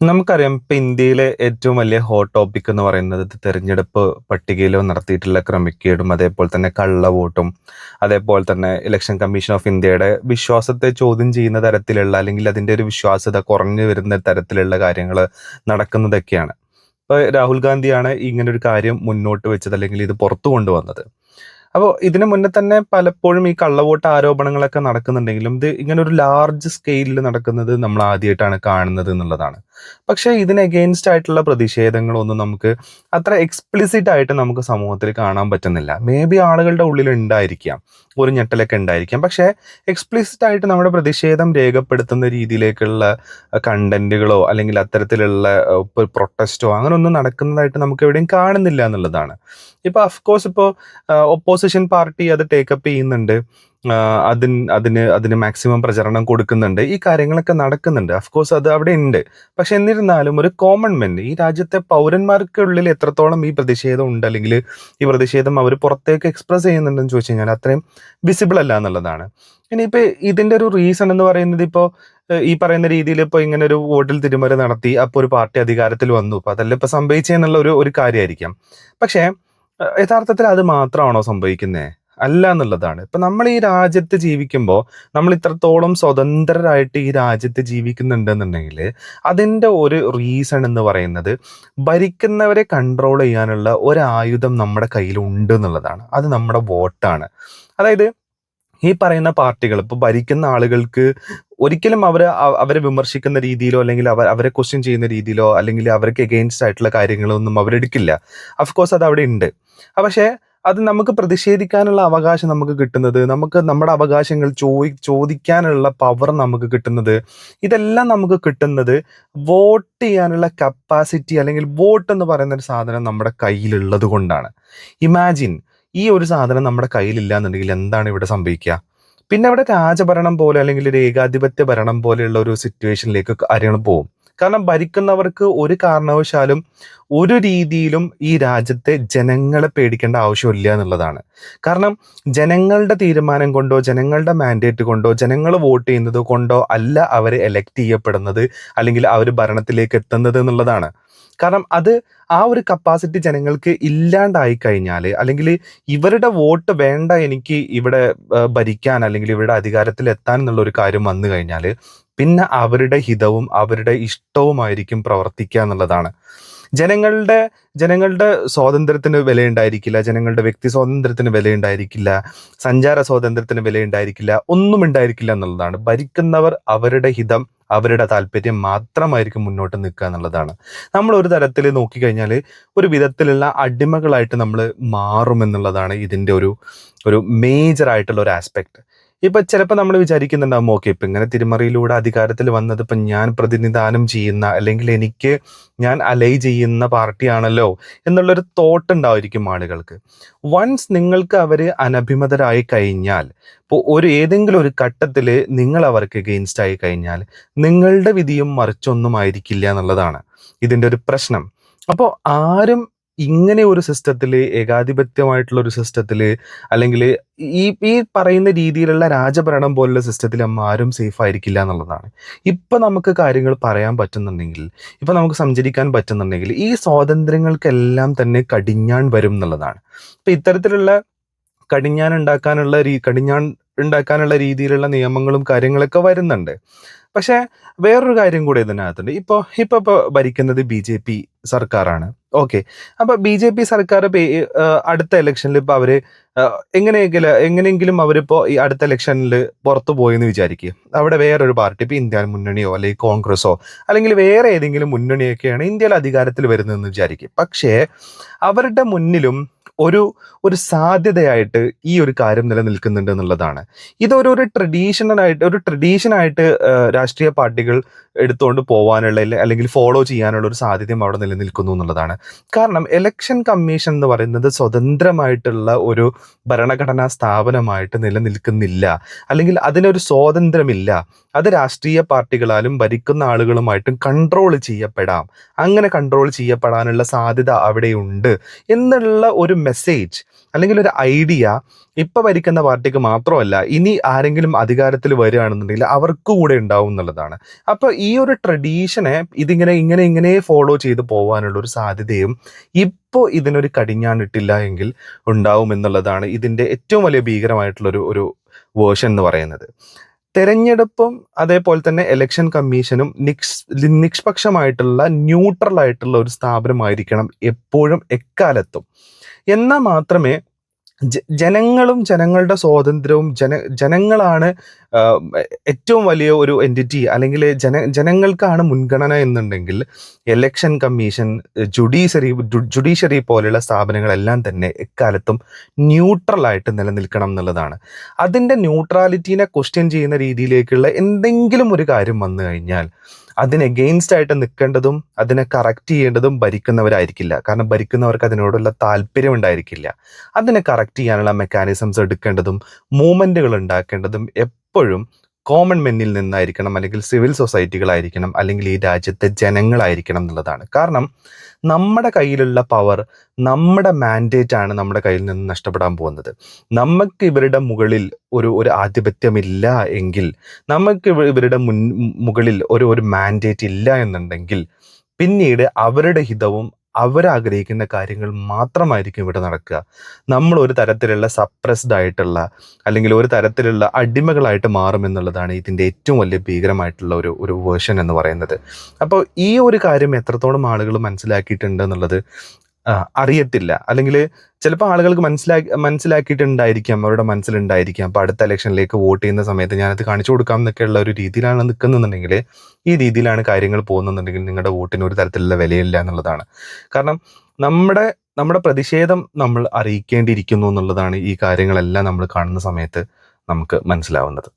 നമുക്കറിയാം ഇപ്പൊ ഇന്ത്യയിലെ ഏറ്റവും വലിയ ഹോട്ട് ടോപ്പിക് എന്ന് പറയുന്നത് തെരഞ്ഞെടുപ്പ് പട്ടികയിലോ നടത്തിയിട്ടുള്ള ക്രമക്കേടും അതേപോലെ തന്നെ കള്ളവോട്ടും അതേപോലെ തന്നെ ഇലക്ഷൻ കമ്മീഷൻ ഓഫ് ഇന്ത്യയുടെ വിശ്വാസത്തെ ചോദ്യം ചെയ്യുന്ന തരത്തിലുള്ള അല്ലെങ്കിൽ അതിന്റെ ഒരു വിശ്വാസ്യത കുറഞ്ഞു വരുന്ന തരത്തിലുള്ള കാര്യങ്ങൾ നടക്കുന്നതൊക്കെയാണ്. ഇപ്പൊ രാഹുൽ ഗാന്ധിയാണ് ഇങ്ങനെ ഒരു കാര്യം മുന്നോട്ട് വെച്ചത് അല്ലെങ്കിൽ ഇത് പുറത്തു കൊണ്ടുവന്നത്. അപ്പോൾ ഇതിനു മുന്നേ തന്നെ പലപ്പോഴും ഈ കള്ളവോട്ട് ആരോപണങ്ങളൊക്കെ നടക്കുന്നുണ്ടെങ്കിലും ഇത് ഇങ്ങനെ ഒരു ലാർജ് സ്കെയിലിൽ നടക്കുന്നത് നമ്മൾ ആദ്യമായിട്ടാണ് കാണുന്നത് എന്നുള്ളതാണ്. പക്ഷേ ഇതിന് എഗെയിൻസ്റ്റ് ആയിട്ടുള്ള പ്രതിഷേധങ്ങളൊന്നും നമുക്ക് അത്ര എക്സ്പ്ലിസിറ്റ് ആയിട്ട് നമുക്ക് സമൂഹത്തിൽ കാണാൻ പറ്റുന്നില്ല. മേ ബി ആളുകളുടെ ഉള്ളിൽ ഉണ്ടായിരിക്കാം. ഒരു ഞെട്ടലൊക്കെ ഉണ്ടായിരിക്കാം. പക്ഷേ എക്സ്പ്ലിസിറ്റ് ആയിട്ട് നമ്മുടെ പ്രതിഷേധം രേഖപ്പെടുത്തുന്ന രീതിയിലേക്കുള്ള കണ്ടന്റുകളോ അല്ലെങ്കിൽ അത്തരത്തിലുള്ള പ്രൊട്ടസ്റ്റോ അങ്ങനെ ഒന്നും നടക്കുന്നതായിട്ട് നമുക്ക് എവിടെയും കാണുന്നില്ല എന്നുള്ളതാണ്. ഇപ്പൊ അഫ്കോഴ്സ് ഇപ്പോൾ ഒപ്പോസിഷൻ പാർട്ടി അത് ടേക്കപ്പ് ചെയ്യുന്നുണ്ട്. അതിന് അതിന് അതിന് മാക്സിമം പ്രചരണം കൊടുക്കുന്നുണ്ട്. ഈ കാര്യങ്ങളൊക്കെ നടക്കുന്നുണ്ട്. അഫ്കോഴ്സ് അത് അവിടെ ഉണ്ട് പക്ഷെ എന്നിരുന്നാലും ഒരു കോമൺ മെൻ ഈ രാജ്യത്തെ പൗരന്മാർക്കുള്ളിൽ എത്രത്തോളം ഈ പ്രതിഷേധം ഉണ്ട് അല്ലെങ്കിൽ ഈ പ്രതിഷേധം അവർ പുറത്തേക്ക് എക്സ്പ്രസ് ചെയ്യുന്നുണ്ടെന്ന് ചോദിച്ചു കഴിഞ്ഞാൽ അത്രയും വിസിബിൾ അല്ല എന്നുള്ളതാണ്. ഇനിയിപ്പോൾ ഇതിന്റെ ഒരു റീസൺ എന്ന് പറയുന്നത് ഇപ്പോൾ ഈ പറയുന്ന രീതിയിൽ ഇപ്പോൾ ഇങ്ങനെ ഒരു വോട്ടിൽ തിരുമറി നടത്തി അപ്പോൾ ഒരു പാർട്ടി അധികാരത്തിൽ വന്നു. അപ്പോൾ അതല്ല ഇപ്പോൾ സംഭവിച്ചെന്നുള്ള ഒരു ഒരു കാര്യമായിരിക്കാം. പക്ഷേ യഥാർത്ഥത്തിൽ അത് മാത്രമാണോ സംഭവിക്കുന്നത് അല്ല എന്നുള്ളതാണ്. ഇപ്പൊ നമ്മൾ ഈ രാജ്യത്ത് ജീവിക്കുമ്പോൾ നമ്മൾ ഇത്രത്തോളം സ്വതന്ത്രരായിട്ട് ഈ രാജ്യത്ത് ജീവിക്കുന്നുണ്ടെന്നുണ്ടെങ്കിൽ അതിന്റെ ഒരു റീസൺ എന്ന് പറയുന്നത് ഭരിക്കുന്നവരെ കൺട്രോൾ ചെയ്യാനുള്ള ഒരു ആയുധം നമ്മുടെ കയ്യിൽ ഉണ്ട് എന്നുള്ളതാണ്. അത് നമ്മുടെ വോട്ടാണ് അതായത് ഈ പറയുന്ന പാർട്ടികൾ ഇപ്പോൾ ഭരിക്കുന്ന ആളുകൾക്ക് ഒരിക്കലും അവർ അവരെ വിമർശിക്കുന്ന രീതിയിലോ അല്ലെങ്കിൽ അവർ അവരെ ക്വസ്റ്റ്യൻ ചെയ്യുന്ന രീതിയിലോ അല്ലെങ്കിൽ അവർക്ക് എഗെയിൻസ്റ്റ് ആയിട്ടുള്ള കാര്യങ്ങളൊന്നും അവരെടുക്കില്ല. അഫ്കോഴ്സ് അത് അവിടെ ഉണ്ട്. പക്ഷേ അത് നമുക്ക് പ്രതിഷേധിക്കാനുള്ള അവകാശം നമുക്ക് കിട്ടുന്നത്. നമുക്ക് നമ്മുടെ അവകാശങ്ങൾ ചോദി ചോദിക്കാനുള്ള പവർ നമുക്ക് കിട്ടുന്നത്. ഇതെല്ലാം നമുക്ക് കിട്ടുന്നത് വോട്ട് ചെയ്യാനുള്ള കപ്പാസിറ്റി അല്ലെങ്കിൽ വോട്ട് എന്ന് പറയുന്ന ഒരു സാധനം നമ്മുടെ കയ്യിലുള്ളത് കൊണ്ടാണ്. ഇമാജിൻ ഈ ഒരു സാധനം നമ്മുടെ കയ്യിലില്ല എന്നുണ്ടെങ്കിൽ എന്താണ് ഇവിടെ സംഭവിക്കുക? പിന്നെ അവിടെ രാജഭരണം പോലെ അല്ലെങ്കിൽ ഒരു ഏകാധിപത്യ ഭരണം പോലെയുള്ള ഒരു സിറ്റുവേഷനിലേക്ക് കാര്യങ്ങൾ പോകും കാരണം ഭരിക്കുന്നവർക്ക് ഒരു കാരണവശാലും ഒരു രീതിയിലും ഈ രാജ്യത്തെ ജനങ്ങളെ പേടിക്കേണ്ട ആവശ്യമില്ല എന്നുള്ളതാണ്. കാരണം ജനങ്ങളുടെ തീരുമാനം കൊണ്ടോ ജനങ്ങളുടെ മാൻഡേറ്റ് കൊണ്ടോ ജനങ്ങൾ വോട്ട് ചെയ്യുന്നത് കൊണ്ടോ അല്ല അവർ എലക്ട് ചെയ്യപ്പെടുന്നത് അല്ലെങ്കിൽ അവർ ഭരണത്തിലേക്ക് എത്തുന്നത് എന്നുള്ളതാണ്. കാരണം അത് ആ ഒരു കപ്പാസിറ്റി ജനങ്ങൾക്ക് ഇല്ലാണ്ടായി കഴിഞ്ഞാൽ അല്ലെങ്കിൽ ഇവരുടെ വോട്ട് വേണ്ട എനിക്ക് ഇവിടെ ഭരിക്കാൻ അല്ലെങ്കിൽ ഇവരുടെ അധികാരത്തിൽ എത്താൻ എന്നുള്ള ഒരു കാര്യം വന്നു കഴിഞ്ഞാൽ പിന്നെ അവരുടെ ഹിതവും അവരുടെ ഇഷ്ടവുമായിരിക്കും പ്രവർത്തിക്കുക എന്നുള്ളതാണ്. ജനങ്ങളുടെ ജനങ്ങളുടെ സ്വാതന്ത്ര്യത്തിന് വിലയുണ്ടായിരിക്കില്ല ജനങ്ങളുടെ വ്യക്തി സ്വാതന്ത്ര്യത്തിന് വിലയുണ്ടായിരിക്കില്ല സഞ്ചാര സ്വാതന്ത്ര്യത്തിന് വിലയുണ്ടായിരിക്കില്ല ഒന്നും ഉണ്ടായിരിക്കില്ല എന്നുള്ളതാണ്. ഭരിക്കുന്നവർ അവരുടെ ഹിതം അവരുടെ താല്പര്യം മാത്രമായിരിക്കും മുന്നോട്ട് നിൽക്കുക എന്നുള്ളതാണ്. നമ്മൾ ഒരു തരത്തിൽ നോക്കിക്കഴിഞ്ഞാൽ ഒരു വിധത്തിലുള്ള അടിമകളായിട്ട് നമ്മൾ മാറുമെന്നുള്ളതാണ് ഇതിന്റെ ഒരു ഒരു മേജർ ആയിട്ടുള്ള ഒരു ആസ്പെക്ട് ഇപ്പൊ ചിലപ്പോൾ നമ്മൾ വിചാരിക്കുന്നുണ്ടാവും ഓക്കെ ഇപ്പൊ ഇങ്ങനെ തിരുമറിയിലൂടെ അധികാരത്തിൽ വന്നത് ഇപ്പൊ ഞാൻ പ്രതിനിധാനം ചെയ്യുന്ന അല്ലെങ്കിൽ എനിക്ക് ഞാൻ അലൈ ചെയ്യുന്ന പാർട്ടിയാണല്ലോ എന്നുള്ളൊരു തോട്ട് ഉണ്ടായിരിക്കും ആളുകൾക്ക്. വൺസ് നിങ്ങൾക്ക് അവർ അനഭിമതരായി കഴിഞ്ഞാൽ ഇപ്പോൾ ഒരു ഏതെങ്കിലും ഒരു ഘട്ടത്തിൽ നിങ്ങൾ അവർക്ക് എഗെയിൻസ്റ്റ് ആയി കഴിഞ്ഞാൽ നിങ്ങളുടെ വിധിയും മറിച്ചൊന്നും ആയിരിക്കില്ല എന്നുള്ളതാണ് ഇതിന്റെ ഒരു പ്രശ്നം. അപ്പോൾ ആരും ഇങ്ങനെ ഒരു സിസ്റ്റത്തിൽ ഏകാധിപത്യമായിട്ടുള്ള ഒരു സിസ്റ്റത്തിൽ അല്ലെങ്കിൽ ഈ ഈ പറയുന്ന രീതിയിലുള്ള രാജഭരണം പോലുള്ള സിസ്റ്റത്തിൽ നമ്മൾ ആരും സേഫ് ആയിരിക്കില്ല എന്നുള്ളതാണ്. ഇപ്പൊ നമുക്ക് കാര്യങ്ങൾ പറയാൻ പറ്റുന്നുണ്ടെങ്കിൽ ഇപ്പൊ നമുക്ക് സഞ്ചരിക്കാൻ പറ്റുന്നുണ്ടെങ്കിൽ ഈ സ്വാതന്ത്ര്യങ്ങൾക്കെല്ലാം തന്നെ കടിഞ്ഞാൺ വരും എന്നുള്ളതാണ്. ഇപ്പൊ ഇത്തരത്തിലുള്ള കടിഞ്ഞാൻ ഉണ്ടാക്കാനുള്ള രീ കടിഞ്ഞാൺ ഉണ്ടാക്കാനുള്ള രീതിയിലുള്ള നിയമങ്ങളും കാര്യങ്ങളൊക്കെ വരുന്നുണ്ട്. പക്ഷേ വേറൊരു കാര്യം കൂടെ ഇതിനകത്തുണ്ട്. ഇപ്പോൾ ഇപ്പോൾ ഇപ്പോൾ ഭരിക്കുന്നത് ബി ജെ പി സർക്കാരാണ്. ഓക്കെ അപ്പൊ ബി ജെ പി സർക്കാർ അടുത്ത ഇലക്ഷനിൽ ഇപ്പൊ അവർ എങ്ങനെയെങ്കിലും എങ്ങനെയെങ്കിലും അവരിപ്പോ ഈ അടുത്ത ഇലക്ഷനിൽ പുറത്തു പോയെന്ന് വിചാരിക്കുക അവിടെ വേറൊരു പാർട്ടി ഇപ്പൊ ഇന്ത്യ മുന്നണിയോ അല്ലെങ്കിൽ കോൺഗ്രസോ അല്ലെങ്കിൽ വേറെ ഏതെങ്കിലും മുന്നണിയൊക്കെയാണ് ഇന്ത്യയിൽ അധികാരത്തിൽ വരുന്നതെന്ന് വിചാരിക്കുക പക്ഷേ അവരുടെ മുന്നിലും ഒരു ഒരു സാധ്യതയായിട്ട് ഈ ഒരു കാര്യം നിലനിൽക്കുന്നുണ്ട് എന്നുള്ളതാണ്. ഇതൊരു ഒരു ട്രഡീഷണൽ ആയിട്ട് ഒരു ട്രഡീഷൻ ആയിട്ട് രാഷ്ട്രീയ പാർട്ടികൾ എടുത്തുകൊണ്ട് പോകാനുള്ള അല്ലെങ്കിൽ ഫോളോ ചെയ്യാനുള്ള ഒരു സാധ്യതയും അവിടെ നിലനിൽക്കുന്നു എന്നുള്ളതാണ്. കാരണം ഇലക്ഷൻ കമ്മീഷൻ എന്ന് പറയുന്നത് സ്വതന്ത്രമായിട്ടുള്ള ഒരു ഭരണഘടനാ സ്ഥാപനമായിട്ട് നിലനിൽക്കുന്നില്ല. അല്ലെങ്കിൽ അതിനൊരു സ്വാതന്ത്ര്യമില്ല. അത് രാഷ്ട്രീയ പാർട്ടികളാലും ഭരിക്കുന്ന ആളുകളുമായിട്ടും കൺട്രോൾ ചെയ്യപ്പെടാം. അങ്ങനെ കൺട്രോൾ ചെയ്യപ്പെടാനുള്ള സാധ്യത അവിടെയുണ്ട്. എന്നുള്ള ഒരു മെസ്സേജ് അല്ലെങ്കിൽ ഒരു ഐഡിയ ഇപ്പൊ ഭരിക്കുന്ന പാർട്ടിക്ക് മാത്രമല്ല ഇനി ആരെങ്കിലും അധികാരത്തിൽ വരികയാണെന്നുണ്ടെങ്കിൽ അവർക്ക് കൂടെ ഉണ്ടാവും എന്നുള്ളതാണ്. അപ്പൊ ഈ ഒരു ട്രഡീഷനെ ഇതിങ്ങനെ ഇങ്ങനെ ഇങ്ങനെ ഫോളോ ചെയ്ത് പോകാനുള്ള ഒരു സാധ്യതയും ഇപ്പോൾ ഇതിനൊരു കടിഞ്ഞാണിട്ടില്ല എങ്കിൽ ഉണ്ടാവും എന്നുള്ളതാണ് ഇതിന്റെ ഏറ്റവും വലിയ ഭീകരമായിട്ടുള്ള ഒരു വേർഷൻ എന്ന് പറയുന്നത്. തെരഞ്ഞെടുപ്പും അതേപോലെ തന്നെ ഇലക്ഷൻ കമ്മീഷനും നിക്സ് നിഷ്പക്ഷമായിട്ടുള്ള ന്യൂട്രൽ ആയിട്ടുള്ള ഒരു സ്ഥാപനമായിരിക്കണം എപ്പോഴും എക്കാലത്തും. എന്നാൽ മാത്രമേ ജനങ്ങളും ജനങ്ങളുടെ സ്വാതന്ത്ര്യവും ജന ജനങ്ങളാണ് ഏറ്റവും വലിയ ഒരു എന്റിറ്റി അല്ലെങ്കിൽ ജന ജനങ്ങൾക്കാണ് മുൻഗണന എന്നുണ്ടെങ്കിൽ എലക്ഷൻ കമ്മീഷൻ ജുഡീഷ്യറി ജുഡീഷ്യറി പോലെയുള്ള സ്ഥാപനങ്ങളെല്ലാം തന്നെ എക്കാലത്തും ന്യൂട്രലായിട്ട് നിലനിൽക്കണം എന്നുള്ളതാണ്. അതിന്റെ ന്യൂട്രാലിറ്റീനെ ക്വസ്റ്റ്യൻ ചെയ്യുന്ന രീതിയിലേക്കുള്ള എന്തെങ്കിലും ഒരു കാര്യം വന്നു കഴിഞ്ഞാൽ അതിന് എഗെയിൻസ്റ്റ് ആയിട്ട് നിൽക്കേണ്ടതും അതിനെ കറക്റ്റ് ചെയ്യേണ്ടതും ഭരിക്കുന്നവരായിരിക്കില്ല. കാരണം ഭരിക്കുന്നവർക്ക് അതിനോടുള്ള താല്പര്യം ഉണ്ടായിരിക്കില്ല. അതിനെ കറക്റ്റ് ചെയ്യാനുള്ള മെക്കാനിസംസ് എടുക്കേണ്ടതും മൂവ്മെന്റുകൾ ഉണ്ടാക്കേണ്ടതും എപ്പോഴും കോമൺ മെന്നിൽ നിന്നായിരിക്കണം അല്ലെങ്കിൽ സിവിൽ സൊസൈറ്റികളായിരിക്കണം അല്ലെങ്കിൽ ഈ രാജ്യത്തെ ജനങ്ങളായിരിക്കണം എന്നുള്ളതാണ്. കാരണം നമ്മുടെ കയ്യിലുള്ള പവർ നമ്മുടെ മാൻഡേറ്റ് ആണ് നമ്മുടെ കയ്യിൽ നിന്ന് നഷ്ടപ്പെടാൻ പോകുന്നത്. നമുക്ക് ഇവരുടെ മുകളിൽ ഒരു ഒരു ആധിപത്യമില്ല എങ്കിൽ നമുക്ക് ഇവ- ഇവരുടെ മുൻ മുകളിൽ ഒരു ഒരു മാൻഡേറ്റ് ഇല്ല എന്നുണ്ടെങ്കിൽ പിന്നീട് അവരുടെ ഹിതവും അവരാഗ്രഹിക്കുന്ന കാര്യങ്ങൾ മാത്രമായിരിക്കും ഇവിടെ നടക്കുക. നമ്മൾ ഒരു തരത്തിലുള്ള സപ്രസ്ഡ് ആയിട്ടുള്ള അല്ലെങ്കിൽ ഒരു തരത്തിലുള്ള അടിമകളായിട്ട് മാറും എന്നുള്ളതാണ് ഇതിന്റെ ഏറ്റവും വലിയ ഭീകരമായിട്ടുള്ള ഒരു ഒരു വേർഷൻ എന്ന് പറയുന്നത്. അപ്പോൾ ഈ ഒരു കാര്യം എത്രത്തോളം ആളുകൾ മനസ്സിലാക്കിയിട്ടുണ്ട് എന്നുള്ളത് അറിയത്തില്ല. അല്ലെങ്കിൽ ചിലപ്പോൾ ആളുകൾക്ക് മനസ്സിലാക്കി മനസ്സിലാക്കിയിട്ടുണ്ടായിരിക്കാം അവരുടെ മനസ്സിലുണ്ടായിരിക്കാം. അപ്പോൾ അടുത്ത ഇലക്ഷനിലേക്ക് വോട്ട് ചെയ്യുന്ന സമയത്ത് ഞാനത് കാണിച്ചു കൊടുക്കാം എന്നൊക്കെയുള്ള ഒരു രീതിയിലാണ് നിൽക്കുന്നുണ്ടെങ്കിൽ ഈ രീതിയിലാണ് കാര്യങ്ങൾ പോകുന്നുണ്ടെങ്കിൽ നിങ്ങളുടെ വോട്ടിന് ഒരു തരത്തിലുള്ള വിലയില്ല എന്നുള്ളതാണ്. കാരണം നമ്മുടെ നമ്മുടെ പ്രതിഷേധം നമ്മൾ അറിയിക്കേണ്ടിയിരിക്കുന്നു എന്നുള്ളതാണ് ഈ കാര്യങ്ങളെല്ലാം നമ്മൾ കാണുന്ന സമയത്ത് നമുക്ക് മനസ്സിലാവുന്നത്.